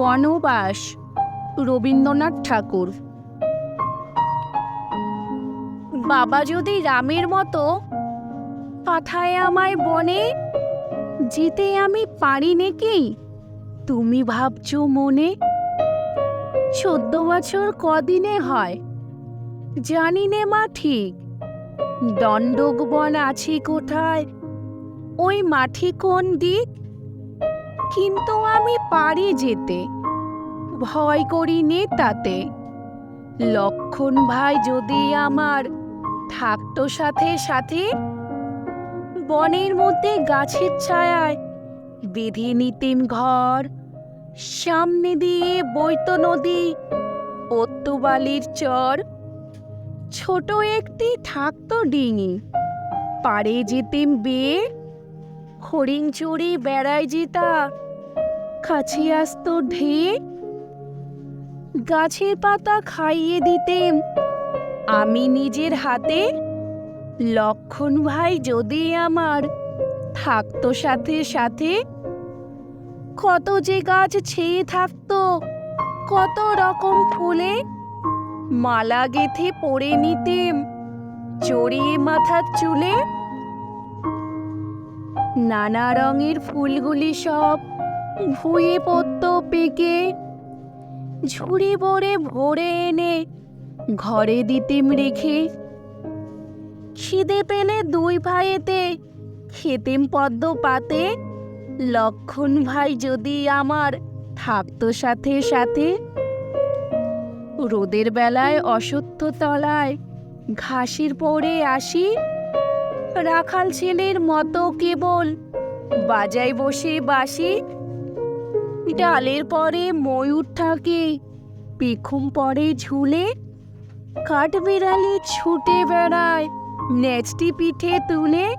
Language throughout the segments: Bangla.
বনবাস, রবীন্দ্রনাথ ঠাকুর। বাবা যদি রামের মতো পাঠায় আমায় বনে, যেতে আমি পারি নাকি? তুমি ভাবছ মনে? চোদ্দ বছর কদিনে হয়? জানি নে মা ঠিক। দণ্ডক বন আছে কোথায়? ওই মাঠে কোন দিক? কিন্তু আমি পারি যেতে। ভয় করি নে তাতে লক্ষণ ভাই যদি আমার থাকতো সাথে সাথে, বনের মধ্যে গাছের ছায়ায় বেঁধে নিতেম ঘর, সামনে দিয়ে বইতো নদী, পত্তুবালির চর। ছোট একটি থাকতো ডিঙি, পাড়ে যেতেম বেয়ে হরিণ চড়ে বেড়ায় যেতা কাছে আসতো ঢে গাছের পাতা খাইয়ে দিতেম। আমি নিজের হাতে। লক্ষণ ভাই যদি আমার থাকতো সাথে সাথে, কত যে গাছ ছেয়ে থাকতো, কত রকম ফুলে মালা গেথে পরে নিতেম। চড়িয়ে মাথার চুলে নানা রঙের ফুলগুলি সব ভুয়ে পড়ত পেকে। ঝুড়ি ভরে ভরে এনে ঘরে দিতেম রেখে। খিদে পেলে দুই ভাইয়েতে খেতেম পদ্ম পাতে। লক্ষণ ভাই যদি আমার থাকতো সাথে সাথে। রোদের বেলায় অসত্য তলায় ঘাসের পরে আসি। রাখাল ছেলের মতো কেবল। বাজায় বসে বাসি ডালের পরে ময়ূর থাকে। পেখম পরে ঝুলে। কাঠবিড়ালি ছুটে বেড়ায়। নেচটি পিঠে তুলে।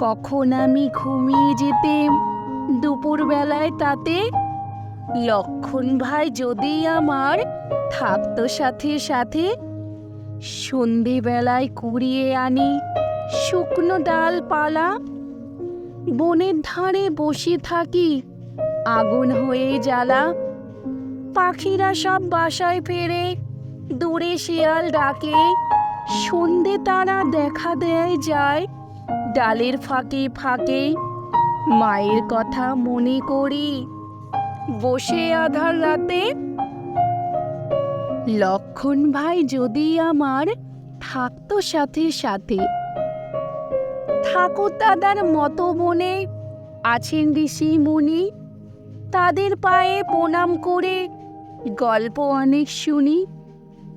কখন আমি ঘুমিয়ে যেতেম দুপুর বেলায় তাতে। লক্ষণ ভাই যদি আমার থাকতো সাথে সাথে, সন্ধেবেলায় কুড়িয়ে আনি। শুকনো ডালপালা। বনের ধারে বসে থাকি, আগুন হয়ে জ্বালা। পাখিরা সব বাসায় ফেরে, দূরে শিয়াল ডাকে। সন্ধে তারা দেখা দেয় যায়, ডালের ফাঁকে ফাঁকে। মায়ের কথা মনে করি, বসে আধার রাতে। লক্ষণ ভাই যদি আমার থাকতো সাথে সাথে। ঠাকুর দাদার মতো মনে আছেন ঋষি মুনি। তাদের পায়ে প্রণাম করে গল্প অনেক শুনি।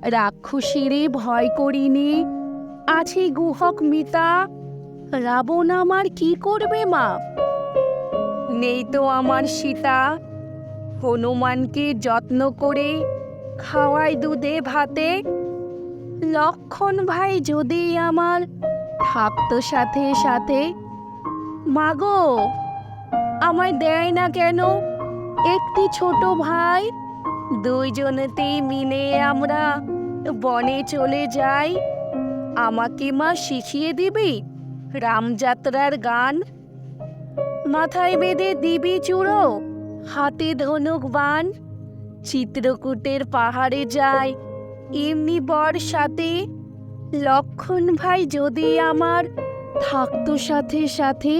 রাক্ষসেরে ভয় করিনি আছে গুহক মিতা। রাবণ আমার কি করবে মা? নেই তো আমার সীতা। হনুমানকে যত্ন করে খাওয়াই দুধে ভাতে। লক্ষণ ভাই যদি আমার থাকতো সাথে সাথে, মাগো, আমায় দেয় না কেন? একটি ছোট ভাই, দুইজনেতেই মিলে আমরা বনে চলে যাই। আমাকে মা শিখিয়ে দিবি রামযাত্রার গান? মাথায় বেঁধে দিবি চূড়ো, হাতে ধনুক বান। চিত্রকূটের পাহাড়ে যায় এমনি বর সাথে লক্ষণ ভাই যদি আমার থাকতো সাথে সাথে